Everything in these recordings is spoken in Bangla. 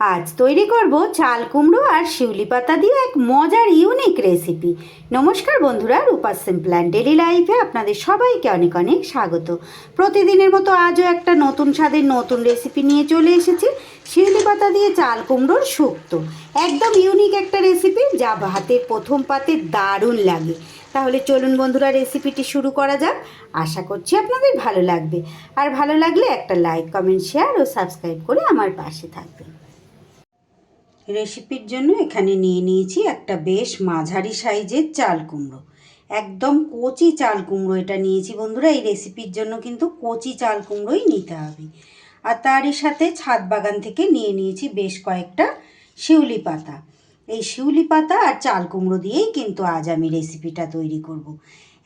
আজ তৈরি করব চাল কুমড়ো আর শিউলি পাতা দিয়ে এক মজার ইউনিক রেসিপি নমস্কার বন্ধুরা রূপা সিম্পল অ্যান্ড ডেলি লাইফে আপনাদের সবাইকে অনেক অনেক স্বাগত। প্রতিদিনের মতো আজও একটা নতুন স্বাদের নতুন রেসিপি নিয়ে চলে এসেছি, শিউলি পাতা দিয়ে চাল কুমড়োর শুক্তো। একদম ইউনিক একটা রেসিপি যা ভাতের প্রথম পাতে দারুণ লাগে। তাহলে চলুন বন্ধুরা রেসিপিটি শুরু করা যাক। আশা করছি আপনাদের ভালো লাগবে। আর ভালো লাগলে একটা লাইক কমেন্ট শেয়ার ও সাবস্ক্রাইব করে আমার পাশে থাকবেন। রেসিপির জন্য এখানে নিয়ে নিয়েছি একটা বেশ মাঝারি সাইজের চাল কুমড়ো। একদম কচি চাল কুমড়ো এটা নিয়েছি বন্ধুরা, এই রেসিপির জন্য কিন্তু কচি চাল কুমড়োই নিতে হবে। আর তারই সাথে ছাদ বাগান থেকে নিয়ে নিয়েছি বেশ কয়েকটা শিউলি পাতা। এই শিউলি পাতা আর চাল কুমড়ো দিয়েই কিন্তু আজ আমি রেসিপিটা তৈরি করব।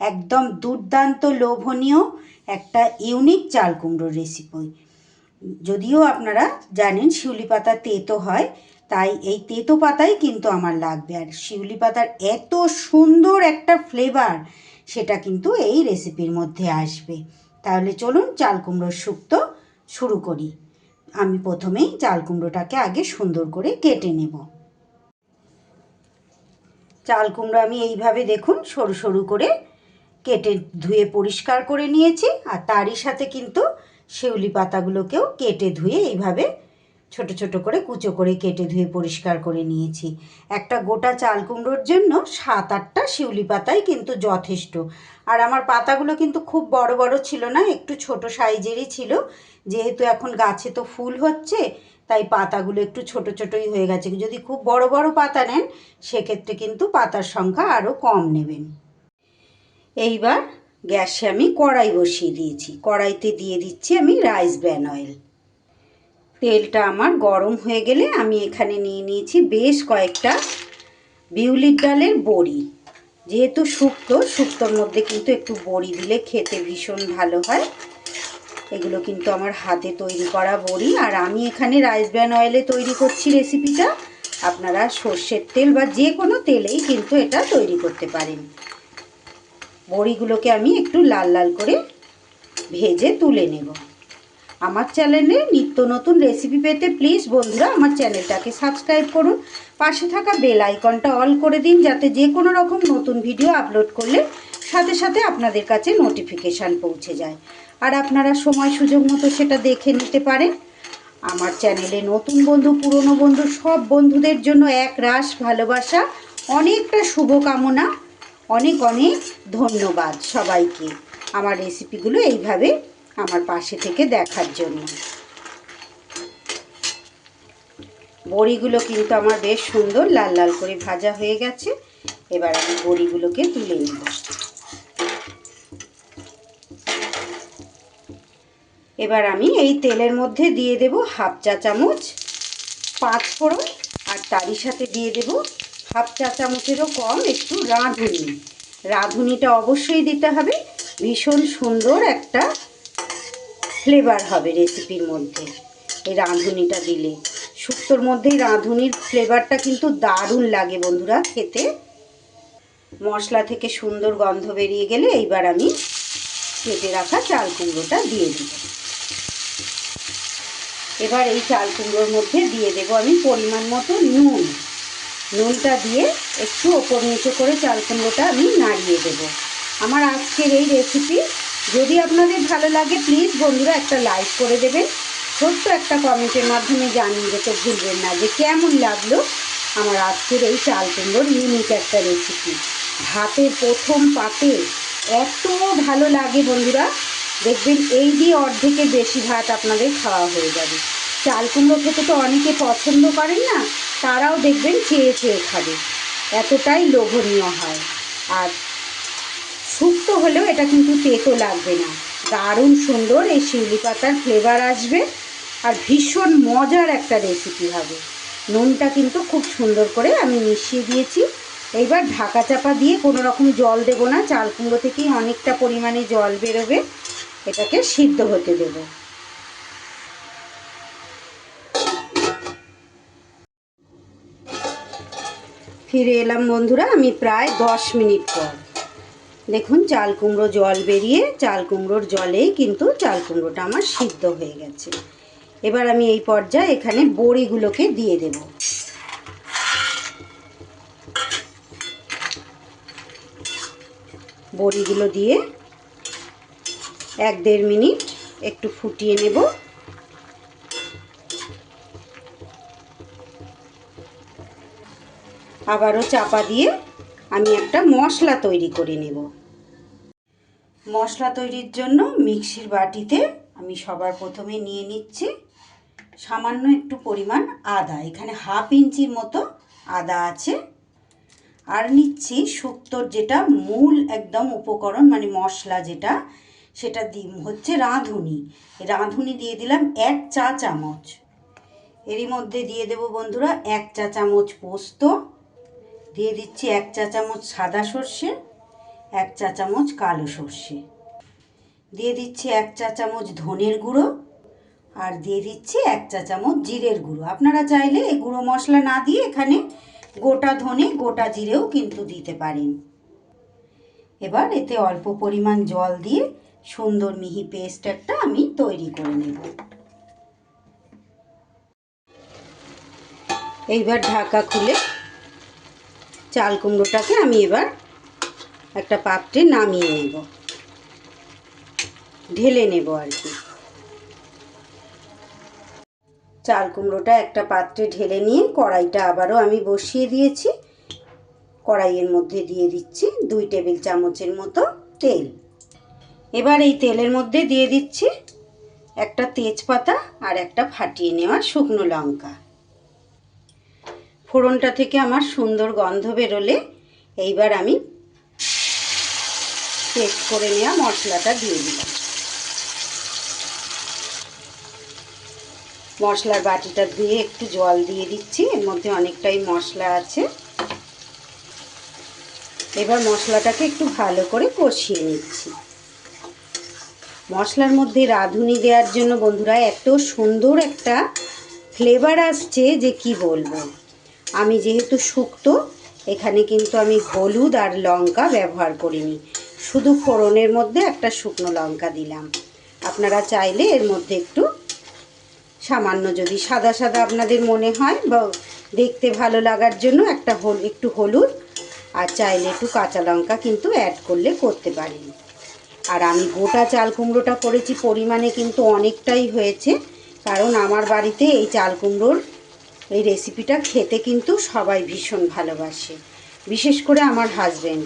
একদম দুর্দান্ত লোভনীয় একটা ইউনিক চাল কুমড়োর রেসিপি যদিও আপনারা জানেন শিউলি পাতা তেতো হয় তাই এই তেতো পাতাই কিন্তু আমার লাগবে। আর শিউলি পাতার এত সুন্দর একটা ফ্লেভার সেটা কিন্তু এই রেসিপির মধ্যে আসবে। তাহলে চলুন চাল কুমড়োর শুক্তো শুরু করি। আমি প্রথমেই চাল কুমড়োটাকে আগে সুন্দর করে কেটে নেব। চাল কুমড়ো আমি এইভাবে দেখুন সরু সরু করে কেটে ধুয়ে পরিষ্কার করে নিয়েছি। আর তারই সাথে কিন্তু শিউলি পাতাগুলোকেও কেটে ধুয়ে এইভাবে ছোট ছোট করে কুচো করে কেটে ধুয়ে পরিষ্কার করে নিয়েছি। একটা গোটা চাল কুমড়োর জন্য সাত আটটা শিউলি পাতাই কিন্তু যথেষ্ট। আর আমার পাতাগুলো কিন্তু খুব বড় বড় ছিল না, একটু ছোট সাইজেরই ছিল। যেহেতু এখন গাছে তো ফুল হচ্ছে, তাই পাতাগুলো একটু ছোট ছোটই হয়ে গেছে। যদি খুব বড় বড় পাতা নেন, সেক্ষেত্রে কিন্তু পাতার সংখ্যা আরও কম নেবেন। এইবার গ্যাসে আমি কড়াই বসিয়ে দিয়েছি। কড়াইতে দিয়ে দিচ্ছি আমি রাইস ব্র্যান অয়েল। তেলটা আমার গরম হয়ে গেলে আমি এখানে নিয়ে নিয়েছি বেশ কয়েকটা বিউলির ডালের বড়ি। যেহেতু শুক্তো, শুক্তোর মধ্যে কিন্তু একটু বড়ি দিলে খেতে ভীষণ ভালো হয়। এগুলো কিন্তু আমার হাতে তৈরি করা বড়ি। আর আমি এখানে রাইস ব্র্যান অয়েলে তৈরি করছি রেসিপিটা। আপনারা সর্ষের তেল বা যে কোনো তেলেই কিন্তু এটা তৈরি করতে পারেন। বড়িগুলোকে আমি একটু লাল লাল করে ভেজে তুলে নেব। আমার চ্যানেলে নিত্য নতুন রেসিপি পেতে প্লিজ বন্ধুরা আমার চ্যানেলটাকে সাবস্ক্রাইব করুন। পাশে থাকা বেল আইকনটা অল করে দিন যাতে যে কোনো রকম নতুন ভিডিও আপলোড করলে সাথে সাথে আপনাদের কাছে নোটিফিকেশান পৌঁছে যায়। আর আপনারা সময় সুযোগ মতো সেটা দেখে নিতে পারেন। আমার চ্যানেলে নতুন বন্ধু, পুরনো বন্ধু, সব বন্ধুদের জন্য এক রাস ভালোবাসা। অনেকটা শুভকামনা। অনেক অনেক ধন্যবাদ সবাইকে। আমার রেসিপিগুলো এইভাবে আমার পাশে থেকে দেখার জন্য। বড়িগুলো কিন্তু আমার বেশ সুন্দর, লাল লাল করে ভাজা হয়ে গেছে। এবার আমি বড়িগুলোকে তুলে নেব। এবার আমি এই তেলের মধ্যে দিয়ে দেব হাফ চা চামচ পাঁচ ফোড়ন, আর তারই সাথে দিয়ে দেব হাফ চা চামচেরও কম একটু রাঁধুনি। রাঁধুনিটা অবশ্যই দিতে হবে। ভীষণ সুন্দর একটা ফ্লেভার হবে রেসিপির মধ্যে। এই রাঁধুনিটা দিলে। শুক্তোর মধ্যেই রাঁধুনির ফ্লেভারটা কিন্তু দারুণ লাগে বন্ধুরা খেতে। মশলা থেকে সুন্দর গন্ধ বেরিয়ে গেলে এইবার আমি কেটে রাখা চাল কুমড়োটা দিয়ে দিব এবার এই চাল কুমড়োর মধ্যে দিয়ে দেবো আমি পরিমাণ মতো নুন। নুনটা দিয়ে একটু ওপর নিচে করে চাল কুমড়োটা আমি নাড়িয়ে দেব। আমার আজকের এই রেসিপি যদি আপনাদের ভালো লাগে প্লিজ বন্ধুরা একটা লাইক করে দেবেন। ছোট্ট একটা কমেন্টের মাধ্যমে জানিয়ে যেতে ভুলবেন না যে কেমন লাগল আমার আজকের এই চাল কুমড়োর ইউনিক একটা রেসিপি ভাতের প্রথম পাতে এত ভালো লাগে বন্ধুরা। দেখবেন এই দিয়ে অর্ধেকের বেশি ভাত আপনাদের খাওয়া হয়ে যাবে। চাল কুমড়ো খেতে তো অনেকে পছন্দ করেন না, তারাও দেখবেন চেয়ে চেয়ে খাবে। এতটাই লোভনীয় হয়। আর শুক্তো হলেও এটা কিন্তু তেতো লাগবে না। দারুণ সুন্দর এই শিউলি পাতার ফ্লেভার আসবে আর ভীষণ মজার একটা রেসিপি হবে। নুনটা কিন্তু খুব সুন্দর করে আমি মিশিয়ে দিয়েছি। এইবার ঢাকা চাপা দিয়ে কোনো রকম জল দেব না, চাল কুমড়ো থেকেই অনেকটা পরিমাণে জল বেরোবে। এটাকে সিদ্ধ হতে দেব। ফিরে এলাম বন্ধুরা, আমি প্রায় দশ মিনিট পর। দেখুন, চাল কুমড়ো জল বেরিয়ে চাল কুমড়োর জলেই কিন্তু চাল কুমড়োটা আমার সিদ্ধ হয়ে গেছে। এবার আমি এই পর্যায়ে এখানে বড়িগুলোকে দিয়ে দেব। বড়িগুলো দিয়ে এক দেড় মিনিট একটু ফুটিয়ে নেব। আবারও চাপা দিয়ে আমি একটা মশলা তৈরি করে নেব। মশলা তৈরির জন্য মিক্সির বাটিতে আমি সবার প্রথমে নিয়ে নিচ্ছি সামান্য একটু পরিমাণ আদা। এখানে হাফ ইঞ্চির মতো আদা আছে। আর নিচ্ছি শুক্তোর যেটা মূল একদম উপকরণ মানে মশলা যেটা, সেটা দি হচ্ছে রাঁধুনি। রাঁধুনি দিয়ে দিলাম এক চা চামচ। এরই মধ্যে দিয়ে দেব বন্ধুরা এক চা চামচ পোস্ত। দিয়ে দিচ্ছি এক চা চামচ সাদা সর্ষে, এক চা চামচ কালো সর্ষে। দিয়ে দিচ্ছি এক চা চামচ ধনের গুঁড়ো আর দিয়ে দিচ্ছি এক চা চামচ জিরের গুঁড়ো। আপনারা চাইলে এই গুঁড়ো মশলা না দিয়ে এখানে গোটা ধনে, গোটা জিরেও কিন্তু দিতে পারেন। এবার এতে অল্প পরিমাণ জল দিয়ে সুন্দর মিহি পেস্ট একটা আমি তৈরি করে নেব। এইবার ঢাকা খুলে চাল কুমড়োটাকে আমি এবার একটা পাত্রে নামিয়ে নেব। ঢেলে নেব আর কি। চাল কুমড়োটা একটা পাত্রে ঢেলে নিয়ে কড়াইটা আবারও আমি বসিয়ে দিয়েছি। কড়াইয়ের মধ্যে দিয়ে দিচ্ছি দুই টেবিল চামচের মতো তেল। এবার এই তেলের মধ্যে দিয়ে দিচ্ছি একটা তেজপাতা আর একটা ফাটিয়ে নেওয়া শুকনো লঙ্কা। ফোড়নটা থেকে আমার সুন্দর গন্ধ বেরোলে এইবার আমি পেস্ট করে নেওয়া মশলাটা দিয়ে দিলাম। মশলার বাটিটা ধুয়ে একটু জল দিয়ে দিচ্ছি, এর মধ্যে অনেকটাই মশলা আছে। এবার মশলাটাকে একটু ভালো করে কষিয়ে নিচ্ছি। মশলার মধ্যে রাঁধুনি দেওয়ার জন্য বন্ধুরা এত সুন্দর একটা ফ্লেভার আসছে যে কি বলব। আমি যেহেতু শুক্তো, এখানে কিন্তু আমি হলুদ আর লঙ্কা ব্যবহার করিনি। শুধু ফোড়নের মধ্যে একটা শুকনো লঙ্কা দিলাম। আপনারা চাইলে এর মধ্যে একটু সামান্য যদি সাদা সাদা আপনাদের মনে হয় বা দেখতে ভালো লাগার জন্য একটা হল একটু হলুদ, আর চাইলে একটু কাঁচা লঙ্কা কিন্তু অ্যাড করলে করতে পারেন। আর আমি গোটা চাল কুমড়োটা করেছি, পরিমাণে কিন্তু অনেকটাই হয়েছে, কারণ আমার বাড়িতে এই চাল কুমড়োর এই রেসিপিটা খেতে কিন্তু সবাই ভীষণ ভালোবাসে, বিশেষ করে আমার হাজব্যান্ড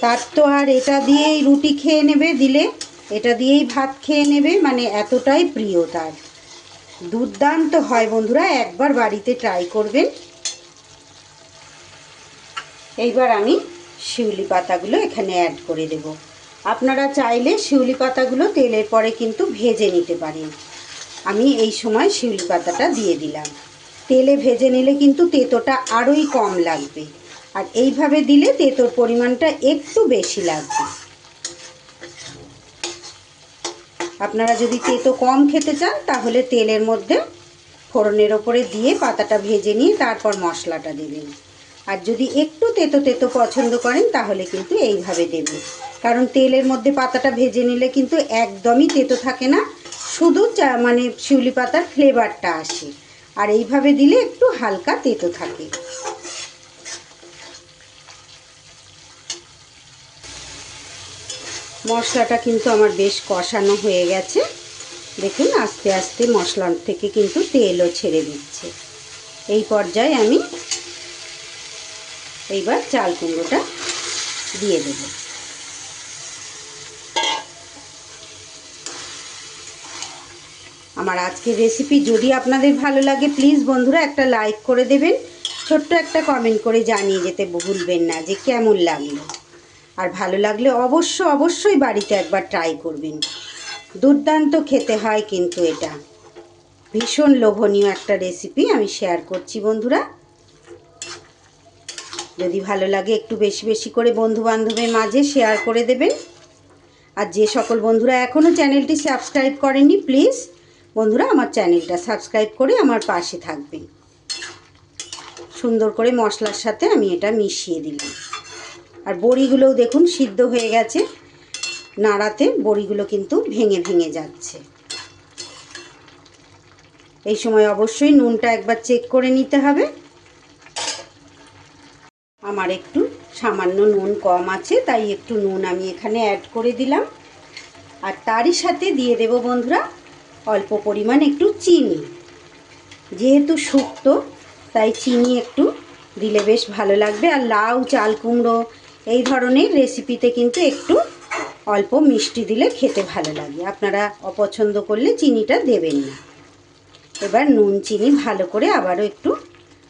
তার তো আর এটা দিয়েই রুটি খেয়ে নেবে দিলে, এটা দিয়েই ভাত খেয়ে নেবে মানে এতটাই প্রিয় তার। দুর্দান্ত হয় বন্ধুরা, একবার বাড়িতে ট্রাই করবেন। এইবার আমি শিউলি পাতাগুলো এখানে অ্যাড করে দেব। আপনারা চাইলে শিউলি পাতাগুলো তেলের পরে কিন্তু ভেজে নিতে পারেন। আমি এই সময় শিউলি পাতাটা দিয়ে দিলাম। তেলে ভেজে নিলে কিন্তু তেতোটা আরোই কম লাগবে। আর এইভাবে দিলে তেতোর পরিমাণটা একটু বেশি লাগবে। আপনারা যদি তেতো কম খেতে চান, তাহলে তেলের মধ্যে ফোড়নের ওপরে দিয়ে পাতাটা ভেজে নিয়ে তারপর মশলাটা দেবেন আর যদি একটু তেতো তেতো পছন্দ করেন, তাহলে কিন্তু এইভাবে দেবেন। কারণ তেলের মধ্যে পাতাটা ভেজে নিলে কিন্তু একদমই তেতো থাকে না। শুধু মানে শিউলি পাতার ফ্লেভারটা আসে। আর এইভাবে দিলে একটু হালকা তেতো থাকে। মশলাটা কিন্তু আমার বেশ কষানো হয়ে গেছে। দেখুন, আস্তে আস্তে মশলার থেকে কিন্তু তেলও ছেড়ে দিচ্ছে। এই পর্যায়ে আমি এইবার চাল কুমড়োটা দিয়ে দেব। আমার আজকের রেসিপি যদি আপনাদের ভালো লাগে প্লিজ বন্ধুরা একটা লাইক করে দেবেন। ছোট্ট একটা কমেন্ট করে জানিয়ে যেতে ভুলবেন না যে কেমন লাগল। আর ভালো লাগলে অবশ্য, অবশ্যই বাড়িতে একবার ট্রাই করবেন। দুর্দান্ত খেতে হয় কিন্তু এটা। ভীষণ লোভনীয় একটা রেসিপি আমি শেয়ার করছি বন্ধুরা। যদি ভালো লাগে একটু বেশি বেশি করে বন্ধু বান্ধবের মাঝে শেয়ার করে দেবেন। আর যে সকল বন্ধুরা এখনও চ্যানেলটি সাবস্ক্রাইব করেনি প্লিজ বন্ধুরা, আমার চ্যানেলটা সাবস্ক্রাইব করে আমার পাশে থাকবেন সুন্দর করে মশলার সাথে আমি এটা মিশিয়ে দিলাম। আর বড়িগুলোও দেখুন, সিদ্ধ হয়ে গেছে। নাড়াতে বড়িগুলো কিন্তু ভেঙে ভেঙে যাচ্ছে। এই সময় অবশ্যই নুনটা একবার চেক করে নিতে হবে। আমার একটু সামান্য নুন কম আছে, তাই একটু নুন আমি এখানে অ্যাড করে দিলাম। আর তারই সাথে দিয়ে দেব বন্ধুরা অল্প পরিমাণ একটু চিনি। যেহেতু শুক্তো, তাই চিনি একটু দিলে বেশ ভালো লাগবে। আর লাউ চাল কুমড়ো এই ধরনের রেসিপিতে কিন্তু একটু অল্প মিষ্টি দিলে খেতে ভালো লাগে। আপনারা অপছন্দ করলে চিনিটা দেবেন না। এবার নুন, চিনি ভালো করে আবারও একটু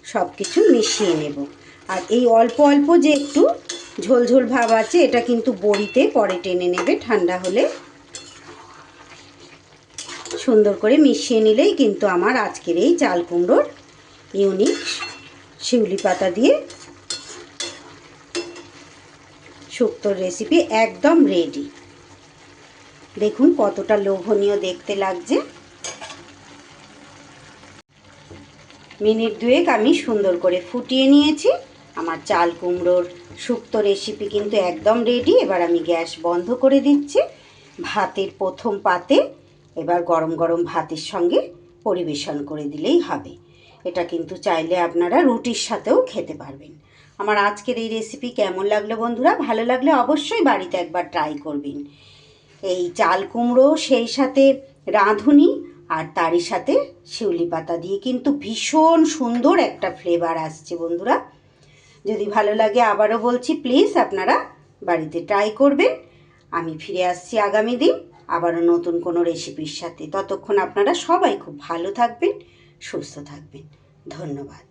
সব কিছু মিশিয়ে নেব। আর এই অল্প অল্প যে একটু ঝোলঝোল ভাব আছে, এটা কিন্তু বড়িতে পরে টেনে নেবে। ঠান্ডা হলে সুন্দর করে মিশিয়ে নিলেই কিন্তু আমার আজকের এই চাল কুমড়োর ইউনিক শিউলি পাতা দিয়ে শুক্তোর রেসিপি একদম রেডি দেখুন কতটা লোভনীয় দেখতে লাগছে। মিনিট দুয়েক আমি সুন্দর করে ফুটিয়ে নিয়েছি। আমার চাল কুমড়োর শুক্তো রেসিপি কিন্তু একদম রেডি এবার আমি গ্যাস বন্ধ করে দিচ্ছি। ভাতের প্রথম পাতে এবার গরম গরম ভাতের সঙ্গে পরিবেশন করে দিলেই হবে। এটা কিন্তু চাইলে আপনারা রুটির সাথেও খেতে পারবেন। আমার আজকের এই রেসিপি কেমন লাগল বন্ধুরা? ভালো লাগলে অবশ্যই বাড়িতে একবার ট্রাই করবেন। এই চাল কুমড়ো, সেই সাথে রাঁধুনি আর তারই সাথে শিউলি পাতা দিয়ে কিন্তু ভীষণ সুন্দর একটা ফ্লেভার আসছে বন্ধুরা। যদি ভালো লাগে আবারও বলছি প্লিজ আপনারা বাড়িতে ট্রাই করবেন। আমি ফিরে আসছি আগামী দিন। আবারও নতুন কোনো রেসিপির সাথে। ততক্ষণ আপনারা সবাই খুব ভালো থাকবেন সুস্থ থাকবেন। ধন্যবাদ।